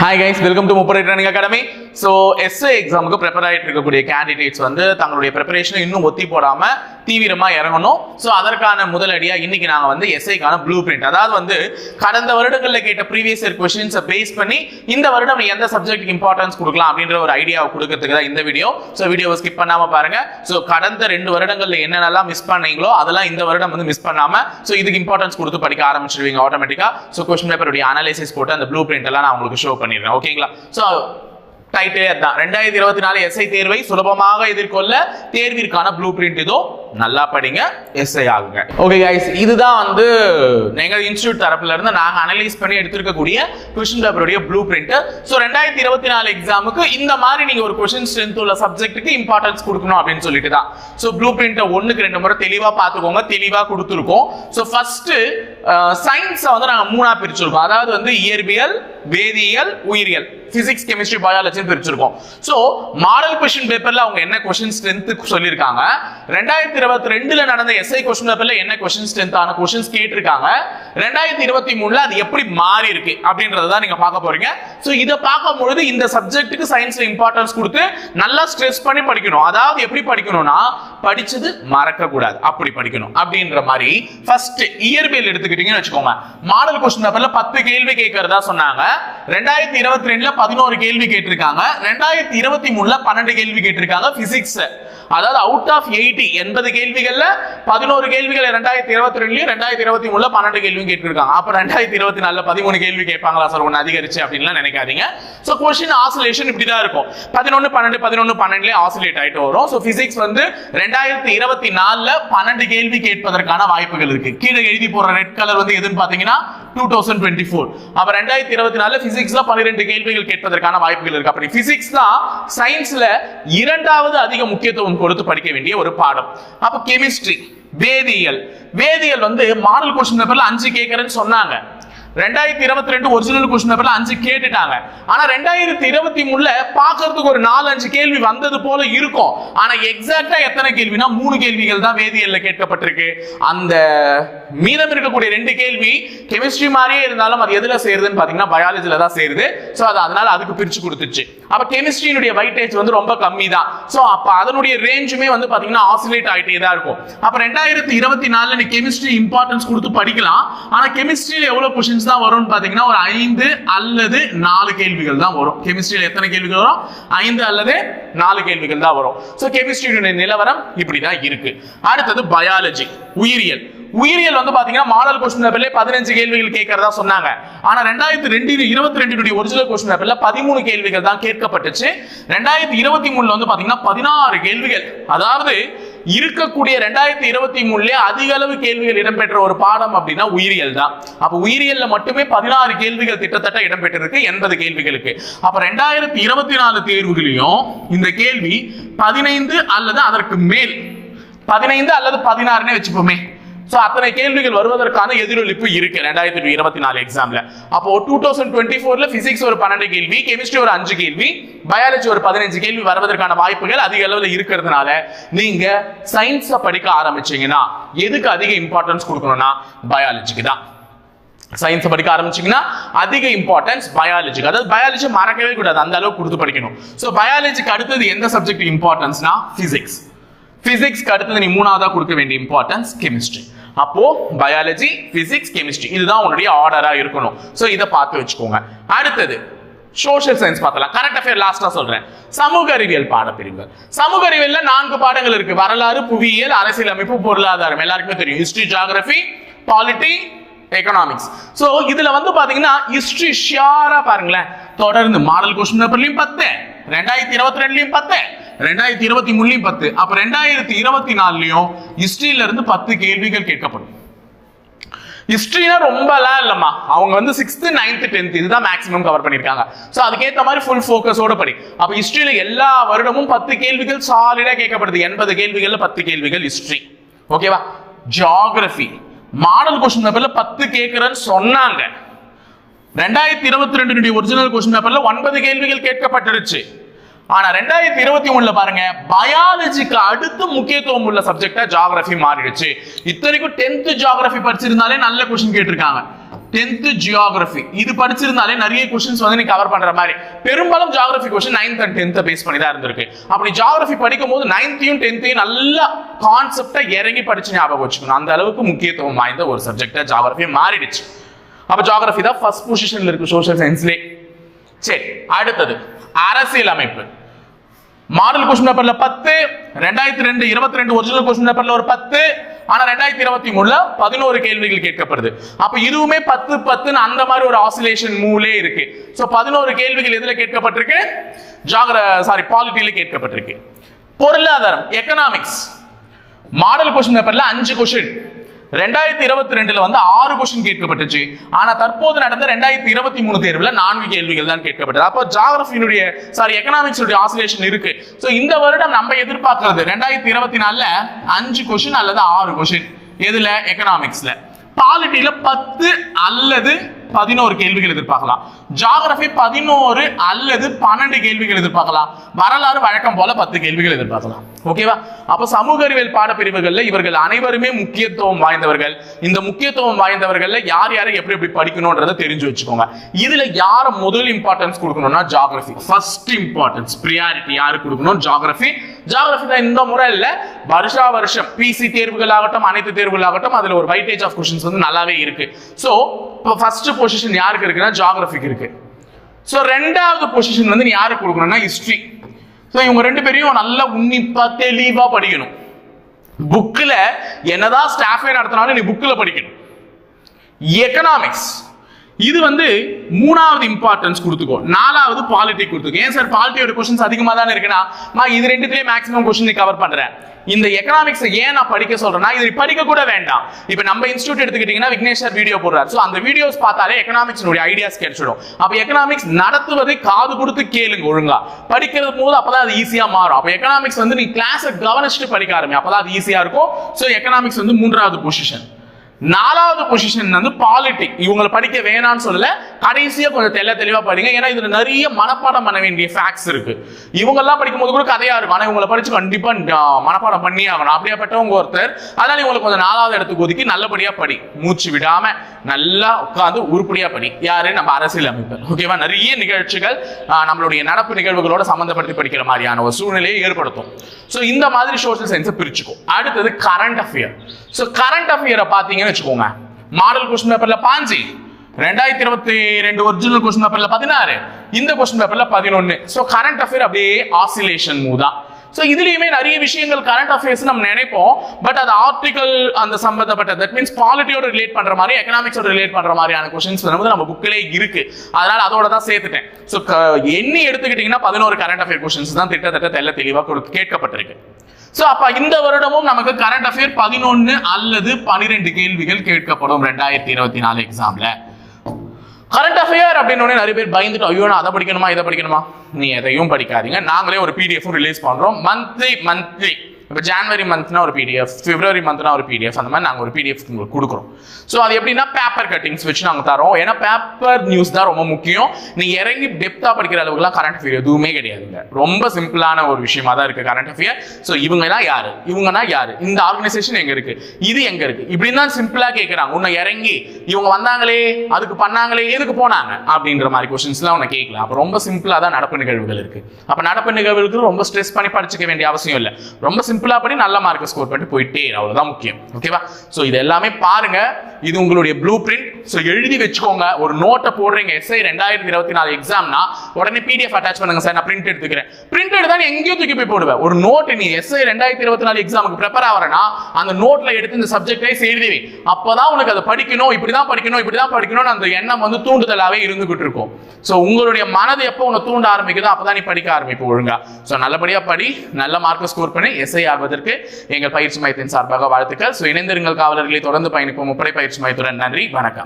Hi guys welcome to முப்பரை training academy so S A எக்ஸாமுக்கு prepare ஆகிட்டு இருக்கக்கூடிய candidates வந்து தங்களுடைய ப்ரிப்பரேஷனை இன்னும் ஒத்தி போடாமல் தீவிரமா இறங்கணும். ஸோ அதற்கான முதலடியா இன்னைக்கு நாங்க வந்து எஸ்ஐக்கான ப்ளூ பிரிண்ட் அதாவது வந்து கடந்த வருடங்களில் கேட்ட ப்ரீவியஸ் இயர் கொஸ்டின்ஸை பேஸ் பண்ணி இந்த வருடம் எந்த சப்ஜெக்ட்டுக்கு இம்பார்ட்டன்ஸ் கொடுக்கலாம் அப்படின்ற ஒரு ஐடியாவை கொடுக்கறதுக்கு தான் இந்த வீடியோ ஸோ வீடியோவை ஸ்கிப் பண்ணாம பாருங்க. ஸோ கடந்த ரெண்டு வருடங்கள்ல என்னென்னலாம் மிஸ் பண்ணீங்களோ அதெல்லாம் இந்த வருடம் வந்து மிஸ் பண்ணாம ஸோ இதுக்கு இம்பார்ட்டன்ஸ் கொடுத்து படிக்க ஆரம்பிச்சிருவீங்க ஆட்டோமேட்டிக்கா ஸோ கொஸ்டின் பேப்பருடைய அனாலிசிஸ் போட்டு அந்த ப்ளூ பிரிண்ட் எல்லாம் நான் உங்களுக்கு ஷோ பண்ணிடுறேன். ஓகேங்களா ஸோ டைட்டிலே அதான். ரெண்டாயிரத்தி இருபத்தி நாலு எஸ்ஐ தேர்வை சுலபமாக எதிர்கொள்ள தேர்விற்கான ப்ளூ பிரிண்ட் இதோ நல்லா படிங்க எஸ்ஐ ஆகுங்க. ஓகே கைஸ் இதுதான் வந்து எங்கள் இன்ஸ்டியூட் தரப்புல இருந்து நாங்கள் அனலைஸ் பண்ணி எடுத்திருக்கக்கூடிய கொஸ்டின் பேப்பருடைய ப்ளூ பிரிண்ட் ஸோ ரெண்டாயிரத்தி இருபத்தி நாலு எக்ஸாமுக்கு இந்த மாதிரி நீங்க ஒரு கொஷின் ஸ்ட்ரென்த் உள்ள சப்ஜெக்ட்டுக்கு இம்பார்ட்டன்ஸ் கொடுக்கணும் அப்படின்னு சொல்லிட்டு தான். ஸோ ப்ளூ பிரிண்ட்டை ஒன்றுக்கு ரெண்டு முறை தெளிவாக பார்த்துக்கோங்க தெளிவாக கொடுத்துருக்கோம். ஸோ ஃபர்ஸ்ட் சயின்ஸை வந்து நாங்கள் மூணா பிரிச்சிருக்கோம். அதாவது வந்து இயற்பியல் வேதியியல் உயிரியல். பிசிக்ஸ் கெமிஸ்ட்ரி பயாலஜின்னு பிரிச்சிருக்கோம். ஸோ மாடல் கொஷின் பேப்பர்ல அவங்க என்ன கொஷின் ஸ்ட்ரென்த் சொல்லியிருக்காங்க? ரெண்டாயிரத்தி இருபத்தி ரெண்டுல நடந்த எஸ்ஐ கொஸ்டின் பேப்பர்ல என்ன கொஸ்டின் ஸ்ட்ரென்த்தான கொஸ்டின்ஸ் கேட்டிருக்காங்க. ரெண்டாயிரத்தி இருபத்தி மூணுல அது எப்படி மாறி இருக்கு அப்படின்றத தான் நீங்க பார்க்க போறீங்க. ஸோ இதை பார்க்கும் பொழுது இந்த சப்ஜெக்ட்டுக்கு சயின்ஸ்ல இம்பார்ட்டன்ஸ் கொடுத்து நல்லா ஸ்ட்ரெஸ் பண்ணி படிக்கணும். அதாவது எப்படி படிக்கணும்னா படிச்சது மறக்க கூடாது. அப்படி படிக்கணும் அப்படின்ற மாதிரி ஃபர்ஸ்ட் இயற்பியல் எடுத்துக்கிட்டீங்கன்னு வச்சுக்கோங்க. மாடல் கொஸ்டின் பேப்பர்ல பத்து கேள்வி கேட்கறதா சொன்னாங்க. ரெண்டாயிரத்தி இருபத்தி ரெண்டுல பதினோரு கேள்வி கேட்டிருக்காங்க. ரெண்டாயிரத்தி இருபத்தி மூணுல பன்னெண்டு கேள்வி கேட்டிருக்காங்க. பிசிக்ஸ் அதாவது அவுட் ஆஃப் எயிட்டி எண்பது கேள்விகள்ல பதினோரு கேள்விகள் ரெண்டாயிரத்தி இருபத்தி ரெண்டுலயும் ரெண்டாயிரத்தி இருபத்தி மூணுல பன்னெண்டு கேள்வியும் கேட்டிருக்காங்க. அப்ப ரெண்டாயிரத்தி இருபத்தி நாலுல பதிமூணு கேள்வி கேட்பாங்களா சார்? ஒன்று அதிகரிச்சு அப்படின்லாம் நினைக்காதீங்க. ஸோ கொஸ்டின் ஆசிலேஷன் இப்படிதான் இருக்கும். பதினொன்னு பன்னெண்டு பதினொன்னு பன்னெண்டுலேயே ஆசிலேட் ஆயிட்டு வரும். ஸோ பிசிக்ஸ் வந்து ரெண்டாயிரத்தி இருபத்தி நாலுல பன்னெண்டு கேள்வி கேட்பதற்கான வாய்ப்புகள் இருக்கு. கீழே எழுதி போற ரெட் கலர் வந்து எதுன்னு பாத்தீங்கன்னா டூ தௌசண்ட் டுவெண்ட்டி ஃபோர் அப்ப ரெண்டாயிரத்தி இருபத்தி நாலுல பிசிக்ஸ்ல பன்னிரெண்டு கேள்விகள் கேட்பதற்கான வாய்ப்புகள் இருக்கு. அப்படி பிசிக்ஸ் தான் சயின்ஸ்ல இரண்டாவது அதிக முக்கியத்துவம் கொடுத்து படிக்க வேண்டிய ஒரு பாடம். அப்போ கெமிஸ்ட்ரி வேதியியல். வேதியியல் வந்து மாடல் கொஸ்டின் பேப்பர்ல அஞ்சு கேட்கறேன்னு சொன்னாங்க. ரெண்டாயிரத்தி இருபத்தி ரெண்டு ஒரிஜினல் கொஸ்டின் பேப்பர்ல அஞ்சு கேட்டுட்டாங்க. ஆனா ரெண்டாயிரத்தி இருபத்தி மூணுல பாக்குறதுக்கு ஒரு நாலு அஞ்சு கேள்வி வந்தது போல இருக்கும். ஆனா எக்ஸாக்டா எத்தனை கேள்வினா மூணு கேள்விகள் தான் வேதியியல்ல கேட்கப்பட்டிருக்கு. அந்த மீதம் இருக்கக்கூடிய ரெண்டு கேள்வி கெமிஸ்ட்ரி மாதிரியே இருந்தாலும் அது எதுல சேருதுன்னு பாத்தீங்கன்னா பயாலஜில தான் சேருது. சோ அது அதனால அதுக்கு பிரிச்சு கொடுத்துச்சு. அப்ப கெமிஸ்ட்ரியினுடைய வைட்டேஜ் வந்து ரொம்ப கம்மி தான் சோ அப்ப அதனுடைய ரேஞ்சுமே வந்து பாத்தீங்கன்னா ஆசிலேட் ஆயிட்டே தான் இருக்கும். அப்ப ரெண்டாயிரத்தி இருபத்தி நாலுல நீ கெமிஸ்ட்ரி இம்பார்ட்டன்ஸ் கொடுத்து படிக்கலாம். ஆனா கெமிஸ்ட்ரியில எவ்வளவு கொஸ்டின்ஸ் தான் வரும்னு பாத்தீங்கன்னா ஒரு ஐந்து அல்லது நாலு கேள்விகள் தான் வரும். கெமிஸ்ட்ரியில் எத்தனை கேள்விகள் வரும்? ஐந்து அல்லது நாலு கேள்விகள் தான் வரும். ஸோ கெமிஸ்ட்ரியுடைய நிலவரம் இப்படிதான் இருக்கு. அடுத்தது பயாலஜி உயிரியல். உயிரியல் வந்து பாத்தீங்கன்னா மாடல் கொஸ்டின் பேப்பர்ல பதினஞ்சு கேள்விகள் கேட்கறதா சொன்னாங்க. ஆனா ரெண்டாயிரத்தி ரெண்டு இருபத்தி ரெண்டு ஒரிஜினல் கொஸ்டின் பேப்பர்ல பதிமூணு கேள்விகள் தான் கேட்கப்பட்டுச்சு. ரெண்டாயிரத்தி இருபத்தி மூணுல வந்து பாத்தீங்கன்னா பதினாறு கேள்விகள். அதாவது இருக்கக்கூடிய ரெண்டாயிரத்தி இருபத்தி மூணுல அதிக அளவு கேள்விகள் இடம்பெற்ற ஒரு பாடம் அப்படின்னா உயிரியல் தான். அப்ப உயிரியல்ல மட்டுமே பதினாறு கேள்விகள் திட்டத்தட்ட இடம்பெற்றிருக்கு எண்பது கேள்விகளுக்கு. அப்ப ரெண்டாயிரத்தி இருபத்தி நாலு தேர்வுகளையும் இந்த கேள்வி பதினைந்து அல்லது அதற்கு மேல் பதினைந்து அல்லது பதினாறுனே வச்சுப்போமே. ஸோ அத்தனை கேள்விகள் வருவதற்கான எதிரொலிப்பு இருக்கு. ரெண்டாயிரத்தி இருபத்தி நாலு எக்ஸாம்ல அப்போ டூ தௌசண்ட் டுவெண்ட்டி ஃபோர்ல பிசிக்ஸ் ஒரு பன்னெண்டு கேள்வி கெமிஸ்ட்ரி ஒரு அஞ்சு கேள்வி பயாலஜி ஒரு பதினஞ்சு கேள்வி வருவதற்கான வாய்ப்புகள் அதிக அளவில் இருக்கிறதுனால நீங்க சயின்ஸை படிக்க ஆரம்பிச்சீங்கன்னா எதுக்கு அதிக இம்பார்ட்டன்ஸ் கொடுக்கணும்னா பயாலஜிக்கு தான். சயின்ஸ் படிக்க ஆரம்பிச்சீங்கன்னா அதிக இம்பார்ட்டன்ஸ் பயாலஜிக்கு அதாவது பயாலஜி மறக்கவே கூடாது. அந்த அளவுக்கு கொடுத்து படிக்கணும். ஸோ பயாலஜிக்கு அடுத்தது எந்த சப்ஜெக்ட் இம்பார்ட்டன்ஸ்னா பிசிக்ஸ் பிசிக்ஸ்க்கு அடுத்தது நீ மூணாவதாக கொடுக்க வேண்டிய இம்பார்ட்டன்ஸ் கெமிஸ்ட்ரி அப்போ பயாலஜி பிசிக்ஸ் கெமிஸ்ட்ரி இதுதான் உன்னுடைய ஆர்டரா இருக்கணும். ஸோ இதை பார்த்து வச்சுக்கோங்க. அடுத்தது சோஷியல் சயின்ஸ் பார்த்தலாம் கரண்ட் அஃபேர் லாஸ்டா சொல்றேன். சமூக அறிவியல் பாடப்பிரிவு. சமூக அறிவியல்ல நான்கு பாடங்கள் இருக்கு. வரலாறு புவியியல் அரசியலமைப்பு பொருளாதாரம். எல்லாருக்குமே தெரியும். History geography polity economics so இதுல வந்து பாத்தீங்கன்னா ஹிஸ்டரி ஷியாரா பாருங்களேன். தொடர்ந்து மாடல் கொஸ்டின் பேப்பர்லயும் பத்து ரெண்டாயிரத்தி இருபத்தி ரெண்டுலயும் பத்து ரெண்டாயிரத்தி இருபத்தி மூணுலயும் பத்து. அப்ப ரெண்டாயிரத்தி இருபத்தி நாலுலயும் ஹிஸ்டரியில இருந்து பத்து கேள்விகள் கேட்கப்படும். ஹிஸ்டரினா ரொம்பலாம் இல்லம்மா. அவங்க வந்து சிக்ஸ்த் நைன்த் டென்த் இதுதான் மேக்ஸிமம் கவர் பண்ணிருக்காங்க ஸோ அதுக்கேற்ற மாதிரி ஃபுல் ஃபோக்கஸோட படி. அப்போ ஹிஸ்டரியில எல்லா வருடமும் பத்து கேள்விகள் சாலிடா கேட்கப்படுது. எண்பது கேள்விகள்ல பத்து கேள்விகள் ஹிஸ்டரி ஓகேவா ஜியாகிரபி மாடல் கொஸ்டின் பேப்பர்ல பத்து கேட்கிறேன்னு சொன்னாங்க. ரெண்டாயிரத்தி இருபத்தி ரெண்டு ஒரிஜினல் கொஸ்டின் பேப்பர்ல ஒன்பது கேள்விகள் கேட்கப்பட்டுருச்சு ஆனா ரெண்டாயிரத்தி இருபத்தி மூணுல பாருங்க பயாலஜிக்கு அடுத்து முக்கியத்துவம் உள்ள சப்ஜெக்டா ஜியாகிரபி மாறிடுச்சு. இத்தனைக்கும் டென்த் ஜியாகிரபி படிச்சிருந்தாலே நல்ல கொஸ்டின் கேட்டிருக்காங்க. டென்த் ஜியாகிரபி இது படிச்சிருந்தாலே நிறைய கொஸ்டின்ஸ் வந்து நீ கவர் பண்ற மாதிரி. பெரும்பாலும் geography question ninth and tenth base பண்ணி தான் இருந்திருக்கு. அப்படி ஜியாகிரபி படிக்கும் போது நைன்த்தையும் டென்த்தையும் நல்லா கான்செப்டா இறங்கி படிச்சு ஞாபகம் வச்சுக்கணும். அந்த அளவுக்கு முக்கியத்துவம் வாய்ந்த ஒரு சப்ஜெக்டா ஜியாகிரபி மாறிடுச்சு. அப்ப ஜியாகிரபி தான் ஃபர்ஸ்ட் பொசிஷன்ல இருக்கு சோஷியல் சயின்ஸ்லே சரி அடுத்தது அரசியல் அமைப்பு மாடல் கொஸ்டின் பேப்பர்ல பத்து ரெண்டாயிரத்தி ரெண்டு இருபத்தி ரெண்டு ஒரிஜினல் கொஸ்டின் பேப்பர்ல ஒரு பத்து ஆனா ரெண்டாயிரத்தி இருபத்தி மூணுல பதினோரு கேள்விகள் கேட்கப்படுது. அப்ப இதுவுமே பத்து பத்துன்னு அந்த மாதிரி ஒரு ஆசிலேஷன் மூலே இருக்கு. சோ பதினோரு கேள்விகள் எதுல கேட்கப்பட்டிருக்கு? ஜாகிர சாரி பாலிட்டியில கேட்கப்பட்டிருக்கு. பொருளாதாரம் எக்கனாமிக்ஸ் மாடல் கொஸ்டின் பேப்பர்ல அஞ்சு கொஸ்டின் ரெண்டாயிரத்தி இருபத்தி ரெண்டுல வந்து ஆறு கொஸ்டின் கேட்கப்பட்டுச்சு. ஆனா தற்போது நடந்த ரெண்டாயிரத்தி இருபத்தி மூணு தேர்வுல நான்கு கேள்விகள் தான் கேட்கப்பட்டது. அப்போ ஜாகிரபியினுடைய சாரி எக்கனாமிக்ஸுடைய ஆசிலேஷன் இருக்கு. சோ இந்த வருடம் நம்ம எதிர்பார்க்கறது ரெண்டாயிரத்தி இருபத்தி நாலுல அஞ்சு கொஸ்டின் அல்லது ஆறு கொஸ்டின் எதுல? எக்கனாமிக்ஸ்ல பாலிட்டியில பத்து அல்லது பதினோரு கேள்விகள் எதிர்பார்க்கலாம். ஜாகிரபி பதினோரு அல்லது பன்னெண்டு கேள்விகள் எதிர்பார்க்கலாம். வரலாறு வழக்கம் போல பத்து கேள்விகள் எதிர்பார்க்கலாம். ஓகேவா அப்ப சமூக அறிவியல் பாடப்பிரிவுகள்ல இவர்கள் அனைவருமே முக்கியத்துவம் வாய்ந்தவர்கள். இந்த முக்கியத்துவம் வாய்ந்தவர்கள்ல யார் யாரை எப்படி எப்படி படிக்கணும்ன்றதை தெரிஞ்சு வச்சுக்கோங்க. இதுல யார முதல் இம்பார்ட்டன்ஸ் கொடுக்கணும்னா ஜாகிரபி ஃபர்ஸ்ட் இம்பார்ட்டன்ஸ் ப்ரியாரிட்டி யாருக்கு கொடுக்கணும்? ஜாகிரபி ஜாகிரபி தான் இந்த முறை இல்ல. வருஷா வருஷம் பிசி தேர்வுகள் ஆகட்டும் அனைத்து தேர்வுகள் ஆகட்டும் அதுல ஒரு வைட்டேஜ் ஆஃப் கொஸ்டின்ஸ் வந்து நல்லாவே இருக்கு. சோ இப்போ ஃபர்ஸ்ட் பொசிஷன் யாருக்கு இருக்குன்னா ஜாகிரபிக்கு இருக்கு. சோ ரெண்டாவது பொசிஷன் வந்து நீ யாருக்கு கொடுக்கணும்னா ஹிஸ்டரி ஸோ இவங்க ரெண்டு பேரையும் நல்லா உன்னிப்பா தெளிவா படிக்கணும். புக்கில் என்னதான் ஸ்டாஃபே நடத்தினாலும் நீ புக்கில் படிக்கணும். எக்கனாமிக்ஸ் இது வந்து மூணாவது இம்பார்ட்டன்ஸ் கொடுத்துக்கோ. நாலாவது பாலிட்டி கொடுத்துக்கோ. ஏன் சார் பாலிட்டியோட கொஸ்டின்ஸ் அதிகமாக தானே இருக்குன்னா நான் இது ரெண்டுத்திலே மேக்ஸிமம் கொஸ்டின் கவர் பண்ணுறேன் இந்த எக்கனாமிக்ஸ் ஏன் நான் படிக்க சொல்றேன்னா இது படிக்க கூட வேண்டாம். இப்போ நம்ம இன்ஸ்டியூட் எடுத்துக்கிட்டீங்கன்னா விக்னேஷ் வீடியோ போடுறாரு. ஸோ அந்த வீடியோஸ் பார்த்தாலே எக்கனாமிக்ஸ் ஐடியாஸ் கிடைச்சிடும். அப்போ எக்கனாமிக்ஸ் நடத்துவதை காது கொடுத்து கேளுங்க ஒழுங்கா. படிக்கிறது போது அப்பதான் அது ஈஸியா மாறும். அப்போ எக்கனாமிக்ஸ் வந்து நீ கிளாஸை கவனிச்சுட்டு படிக்க ஆரம்பி அப்பதான் அது ஈஸியா இருக்கும். ஸோ எக்கனாமிக்ஸ் வந்து மூன்றாவது பொசிஷன் நாலாவது பொசிஷன் வந்து பாலிட்டிக் இவங்களை படிக்க வேணாம்னு சொல்லல கடைசியா கொஞ்சம் தெல்ல தெளிவா படிங்க. ஏன்னா இதுல நிறைய மனப்பாடம் பண்ண வேண்டிய ஃபேக்ட்ஸ் இருக்கு. இவங்க எல்லாம் படிக்கும்போது கூட கதையா இருக்கும். ஆனா இவங்களை படிச்சு கண்டிப்பா மனப்பாடம் பண்ணி ஆகணும். அப்படியாப்பட்டவங்க ஒருத்தர் அதனால இவங்களை கொஞ்சம் நாலாவது இடத்துக்கு ஒதுக்கி நல்லபடியா படி. மூச்சு விடாம நல்லா உட்காந்து உருப்படியா படி. யாரு? நம்ம அரசியல் அமைப்பு ஓகேவா நிறைய நிகழ்ச்சிகள் நம்மளுடைய நடப்பு நிகழ்வுகளோட சம்மந்தப்படுத்தி படிக்கிற மாதிரியான ஒரு சூழ்நிலையை ஏற்படுத்தும். ஸோ இந்த மாதிரி சோஷியல் சயின்ஸை பிரிச்சுக்கும் அடுத்தது கரண்ட் அஃபேர் ஸோ கரண்ட் அஃபேரை பார்த்தீங்கன்னா வச்சுக்கோங்க. மாடல் கொஸ்டின் பேப்பர்ல பாஞ்சு. ரெண்டாயிரத்தி இருபத்தி ரெண்டு ஒரிஜினல் கொஸ்டின் பேப்பர்ல பதினாறு. இந்த கொஸ்டின் பேப்பர்ல பதினொன்னு. ஸோ கரண்ட் அஃபேர் அப்படியே ஆசிலேஷன் மூதான் ஸோ இதுலயுமே நிறைய விஷயங்கள் கரண்ட் அஃபேர்ஸ் நம்ம நினைப்போம். பட் அது ஆர்டிகல் அந்த சம்பந்தப்பட்ட தட் மீன்ஸ் பாலிட்டியோட ரிலேட் பண்ற மாதிரி எக்கனாமிக்ஸோட ரிலேட் பண்ற மாதிரியான கொஸ்டின்ஸ் வந்து நம்ம புக்கிலே இருக்கு. அதனால அதோட தான் சேர்த்துட்டேன். ஸோ எண்ணி எடுத்துக்கிட்டீங்கன்னா பதினோரு கரண்ட் அஃபேர் கொஸ்டின்ஸ் தான் திட்டத்தட்ட தெல்ல தெளிவாக கேட்கப்பட்டிருக்கு. ஸோ அப்போ இந்த வருடமும் நமக்கு கரண்ட் அஃபேர் பதினொன்று அல்லது பன்னிரெண்டு கேள்விகள் கேட்கப்படும் ரெண்டாயிரத்தி இருபத்தி நாலு எக்ஸாமில் கரண்ட் அஃபேர் அப்படின்னு நிறைய பேர் பயந்துட்டு ஐயோ நான் அதை படிக்கணுமா இதை படிக்கணுமா? நீ எதையும் படிக்காதீங்க. நாங்களே ஒரு பிடிஎஃப் ரிலீஸ் பண்ணுறோம் மந்த்லி மந்த்லி இப்போ ஜான்வரி மந்த்னா ஒரு பிடிஎஃப் பிப்ரவரி மந்த்னா ஒரு பிடிஎஃப் அந்த மாதிரி நாங்கள் ஒரு பிடிஎஃப் உங்களுக்கு கொடுக்குறோம். ஸோ அது எப்படின்னா பேப்பர் கட்டிங்ஸ் வச்சு நாங்கள் தரோம். ஏன்னா பேப்பர் நியூஸ் தான் ரொம்ப முக்கியம். நீ இறங்கி டெப்த்தாக படிக்கிற அளவுக்குலாம் கரண்ட் அஃபேர் எதுவுமே கிடையாதுங்க. ரொம்ப சிம்பிளான ஒரு விஷயமா தான் இருக்கு கரண்ட் அஃபேர் ஸோ இவங்கலாம் யாரு? இவங்கன்னா யாரு? இந்த ஆர்கனைசேஷன் எங்க இருக்கு? இது எங்க இருக்கு? இப்படின்னு தான் சிம்பிளா கேட்குறாங்க உன்னை இறங்கி இவங்க வந்தாங்களே அதுக்கு பண்ணாங்களே எதுக்கு போனாங்க? அப்படின்ற மாதிரி கொஸ்டின்ஸ்லாம் உன்னை கேட்கலாம் அப்போ ரொம்ப சிம்பிளா தான் நடப்பு நிகழ்வுகள் இருக்கு. அப்போ நடப்பு நிகழ்வுகளுக்கு ரொம்ப ஸ்ட்ரெஸ் பண்ணி படிச்சுக்க வேண்டிய அவசியம் இல்லை. ரொம்ப சிம்பிள் படி நல்ல மார்க்கை ஸ்கோர் பண்ணிட்டு போயிட்டே அவ்வளவுதான் முக்கியம். ஓகேவா ஸோ இது எல்லாமே பாருங்க. இது உங்களுடைய ப்ளூ பிரிண்ட் ஸோ எழுதி வச்சுக்கோங்க. ஒரு நோட்டை போடுறீங்க. எஸ்ஐ ரெண்டாயிரத்தி இருபத்தி நாலு எக்ஸாம்னா உடனே பிடிஎஃப் அட்டாச் பண்ணுங்க சார் நான் பிரிண்ட் எடுத்துக்கிறேன். பிரிண்ட் எடுத்தா நீ எங்கேயும் தூக்கி போய் போடுவேன் ஒரு நோட் நீ எஸ்ஐ ரெண்டாயிரத்தி இருபத்தி நாலு எக்ஸாமுக்கு ப்ரிப்பேர் ஆகிறனா அந்த நோட்ல எடுத்து இந்த சப்ஜெக்டை எழுதி அப்பதான் உனக்கு அதை படிக்கணும் இப்படிதான் படிக்கணும் இப்படிதான் படிக்கணும்னு அந்த எண்ணம் வந்து தூண்டுதலாவே இருந்துகிட்டு இருக்கும். ஸோ உங்களுடைய மனது எப்போ உன்னை தூண்ட ஆரம்பிக்குதோ அப்பதான் நீ படிக்க ஆரம்பிப்பு ஒழுங்கா. ஸோ நல்லபடியா படி நல்ல மார்க்கை ஸ்கோர் பண்ணி எஸ்ஐ வெற்றியாகுவதற்கு எங்கள் பயிற்சி மையத்தின் சார்பாக வாழ்த்துக்கள். ஸோ இணைந்திருங்கள் காவலர்களை தொடர்ந்து பயணிப்போம். முப்படை பயிற்சி மையத்துடன் நன்றி வணக்கம்.